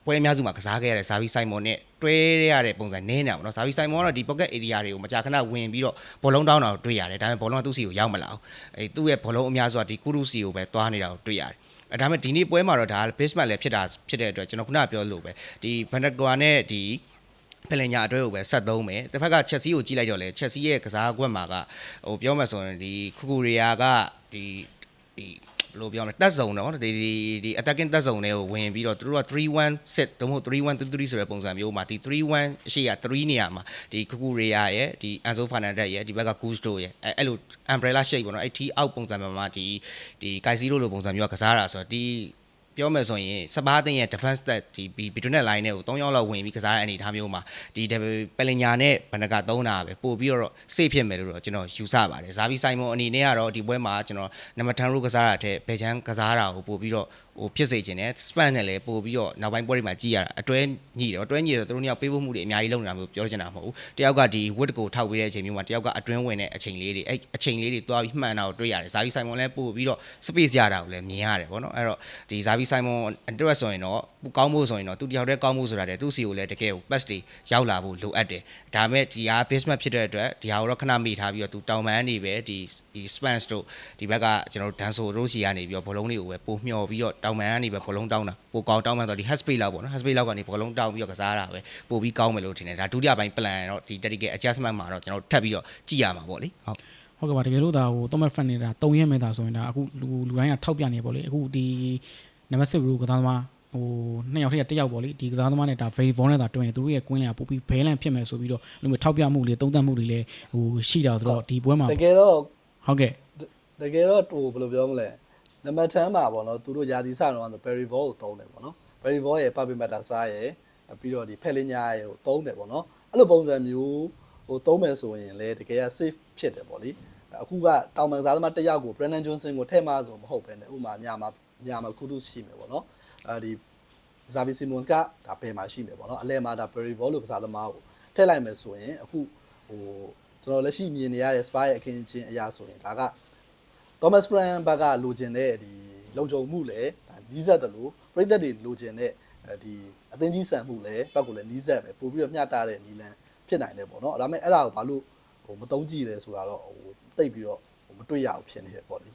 ပွဲအများစုမှာကစားခဲ့ရတဲ့ဇာဗီဆိုင်မွန်နဲ့တွဲရတဲ့ပုံစံနင်းနေတာပေါ့နော်ဇာဗီဆိုင်မွန်ကတော့ဒီ pocket area တွေကိုမကြာခဏဝင်ပြီးတော့ဘောလုံးတောင်းတာကိုတွေ့ရတယ်ဒါပေမဲ့ဘောလုံးကသူ့စီကိုရောက်မလာဘူးအဲသူ့ရဲ့ဘောလုံးအများစုကဒီကူရုစီကိုပဲတွားနေတာကိုတွေ့ရတယ်အဲ ဒါပေမဲ့ဒီနေ့ပွဲမှာတော့ဒါ basement လည်းဖြစ်တာဖြစ်တဲ့အတွက်ကျွန်တော်ခုနပြောလို့ပဲဒီဘန်ဒကွာနဲ့ဒီဖလင်ညာအတွဲကိုပဲဆက်သုံးမယ်တစ်ဖက်ကချက်စီကိုကြီးလိုက်တော့လေချက်စီရဲ့ကစားကွက်မှာကဟိုပြောမှဆိုရင်ဒီခူကူရီယာကဒီဒီ ဘယ်လိုပြောမလဲတက်စုံတော့ဒီဒီဒီ attacking တက်စုံတွေကိုဝင်ပြီးတော့သူတို့က3-1 set သို့မဟုတ်3-1-3-3ဆိုတဲ့ပုံစံမျိုးမှာဒီ3-1အရှိရ3နေရာမှာဒီခူကူရီယာရဲ့ဒီ Anzo Fernandez ရဲ့ဒီဘက်က Gusto ရဲ့အဲအဲ့လို umbrella shape ပေါ့နော်အဲ့ T out ပုံစံမှာဒီဒီ Kaisiro လိုပုံစံမျိုးကကစားတာဆိုတော့ဒီ ပြောမယ်ဆိုရင်စပါးတင်ရဲ့ defense တက်ဒီ between net line တွေကို3ယောက်လောက်ဝင်ပြီးကစားတဲ့အနေအထားမျိုးမှာဒီပလင်ညာနဲ့ဘဏ္ဍက3တာပဲပို့ပြီးတော့ safe ဖြစ်မယ်လို့တော့ကျွန်တော်ယူဆပါတယ်ဇာဗီဆိုင်မွန်အနေနဲ့ကတော့ဒီပွဲမှာကျွန်တော်နံပါတ်10 row ကစားတာတဲ့ဘယ်ချမ်းကစားတာကိုပို့ပြီးတော့ဟိုဖြစ်စေခြင်းနဲ့ span နဲ့လည်းပို့ပြီးတော့နောက်ပိုင်းပွဲတွေမှာကြည့်ရတာအတွဲညိတယ်အတွဲညိတယ်သူတို့နှစ်ယောက်ပေးဖို့မှုတွေအများကြီးလုပ်နေတာမျိုးပြောချင်တာမဟုတ်ဘူးတယောက်ကဒီ wit ကိုထောက်ပေးတဲ့အချိန်မျိုးမှာတယောက်ကအတွင်းဝင်တဲ့အချိန်လေးတွေအဲ့အချိန်လေးတွေတွားပြီးမှန်တာကိုတွေ့ရတယ်ဇာဗီဆိုင်မွန်လည်းပို့ပြီးတော့ space ရတာကိုလည်းမြင်ရတယ်ပေါ့နော်အဲ့တော့ဒီဇာဗီဆိုင်မွန်အတွက်ဆိုရင်တော့ကောင်းဖို့ဆိုရင်တော့သူတယောက်တည်းကောင်းဖို့ဆိုတာတည်းသူ့စီကိုလည်းတကယ်ကို pass တွေရောက်လာဖို့လိုအပ်တယ်ဒါပေမဲ့ဒီဟာ basement ဖြစ်တဲ့အတွက်ဒီဟာကိုတော့ခဏမေ့ထားပြီးတော့သူတောင်ပန်းနေပဲဒီဒီ spans တို့ဒီဘက်ကကျွန်တော်တို့ danso တို့စီကနေပြီးတော့ဘောလုံးတွေကိုပဲပိုမျှော်ပြီးတော့တောင်ပန်းကနေပဲဘောလုံးတောင်းတာပိုကောင်းတောင်းမှဆိုတော့ဒီ has space လောက်ပေါ့နော် has space လောက်ကနေဘောလုံးတောင်းပြီးတော့ကစားတာပဲပိုပြီးကောင်းမယ်လို့ထင်တယ်ဒါဒုတိယပိုင်း plan တော့ဒီ tactical adjustment မှာတော့ကျွန်တော်တို့ထပ်ပြီးတော့ကြည့်ရမှာပေါ့လေဟုတ်ဟုတ်ကဲ့ပါတကယ်လို့ဒါဟို Thomas Frank နေတာတုံရက်မဲ့တာဆိုရင်ဒါအခုလူလူတိုင်းကထောက်ပြနေပေါ့လေအခုဒီနံပါတ်7 row ကစားသမားဟိုနှစ်ယောက်ထက်ကတစ်ယောက်ပေါ့လေဒီကစားသမားနဲ့ဒါ very vol နဲ့ဒါတွင်သူတို့ရဲ့ကွင်းလျာပို့ပြီး balance ဖြစ်မယ်ဆိုပြီးတော့အဲ့လိုမျိုးထောက်ပြမှုတွေတုံ့တက်မှုတွေလည်းဟိုရှိတာဆိုတော့ဒီပွဲမှာတကယ်တော့ဟုတ်ကဲ့တကယ်တော့ဟိုဘယ်လိုပြောမလဲ နံပါတ်10မှာပေါ့နော်သူတို့ယာတီစတော့ဆို Berry Ball ကိုသုံးတယ်ပေါ့နော် Berry Ball ရဲ့ Puppet Matter စားရဲ့ပြီးတော့ဒီဖက်လင်းညာရဲ့ကိုသုံးတယ်ပေါ့နော်အဲ့လိုပုံစံမျိုးဟိုသုံးမယ်ဆိုရင်လေတကယ်က safe ဖြစ်တယ်ပေါ့လေအခုကတောင်မန်ကစားသမားတစ်ယောက်ကို Brennan Johnson ကိုထည့်မှဆိုမဟုတ်ပဲねဥပမာညာမှာညာမှာခုတုရှိမယ်ပေါ့နော်အဲဒီ Xavi Simons ကဒါဘယ်မှာရှိမယ်ပေါ့နော်အလဲမှာဒါ Berry Ball လို့ကစားသမားကိုထည့်လိုက်မယ်ဆိုရင်အခုဟိုကျွန်တော်လက်ရှိမြင်နေရတဲ့ Spy ရဲ့အခင်းအချင်းအရာဆိုရင်ဒါက Thomas Frank ဘက်ကလိုချင်တဲ့ဒီလုံခြုံမှုလည်းဒါနီးစပ်တယ်လို့ပြည်သက်တွေလိုချင်တဲ့အဲဒီအသင်းကြီးဆန်မှုလည်းဘက်ကိုလည်းနီးစပ်ပဲပို့ပြီးတော့မျှတတဲ့နီလန်ဖြစ်နိုင်တယ်ပေါ့နော်ဒါပေမဲ့အဲ့ဒါကိုဘာလို့ဟိုမတုံးကြည့်လဲဆိုတာတော့ဟိုတိတ်ပြီးတော့ဟိုမတွေ့ရဘူးဖြစ်နေတယ်ပေါ့လေ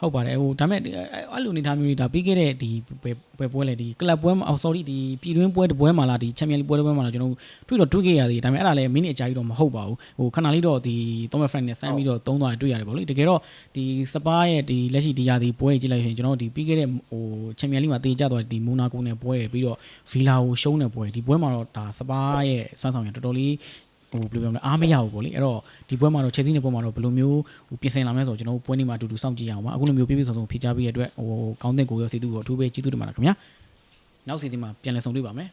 ဟုတ်ပါတယ်ဟိုဒါပေမဲ့အဲ့လိုအနေထားမျိုးတွေဒါပြီးခဲ့တဲ့ဒီပွဲပွဲလေဒီကလပ်ပွဲမှာအော် sorry ဒီပြည်တွင်းပွဲတစ်ပွဲမှာလားဒီချန်ပီယံလိပွဲတစ်ပွဲမှာလားကျွန်တော်တွေ့တော့တွေ့ခဲ့ရသေးတယ်ဒါပေမဲ့အဲ့ဒါလည်းမိနစ်အကြာကြီးတော့မဟုတ်ပါဘူးဟိုခဏလေးတော့ဒီ3 friend နဲ့ဆန်းပြီးတော့သုံးသွားတွေ့ရတယ်ပေါ့လေတကယ်တော့ဒီစပါးရဲ့ဒီလက်ရှိဒီရာသီပွဲကြည့်လိုက်ရင်ကျွန်တော်ဒီပြီးခဲ့တဲ့ဟိုချန်ပီယံလိမှာတေးကြသွားဒီမိုနာကိုနဲ့ပွဲရပြီးတော့ဗီလာကိုရှုံးတဲ့ပွဲဒီပွဲမှာတော့ဒါစပါးရဲ့စွမ်းဆောင်ရတော်တော်လေး ဟိုဘယ်လိုပြောမလဲအားမရဘူးပေါ့လေအဲ့တော့ဒီပွဲမှာတော့ချက်စီနဲ့ပွဲမှာတော့ဘယ်လိုမျိုးဟိုပြင်ဆင်လာမလဲဆိုတော့ကျွန်တော်တို့ပွဲနေ့မှာအတူတူစောင့်ကြည့်ရအောင်ပါအခုလိုမျိုးပြည့်ပြည့်စုံစုံဖြေချပေးရတဲ့အတွက်ဟိုကောင်းတဲ့ကိုရောစီတူကိုအထူးပဲကျေးဇူးတင်ပါတယ်ခင်ဗျာနောက်စီတင်မှာပြန်လည်ဆုံတွေ့ပါမယ်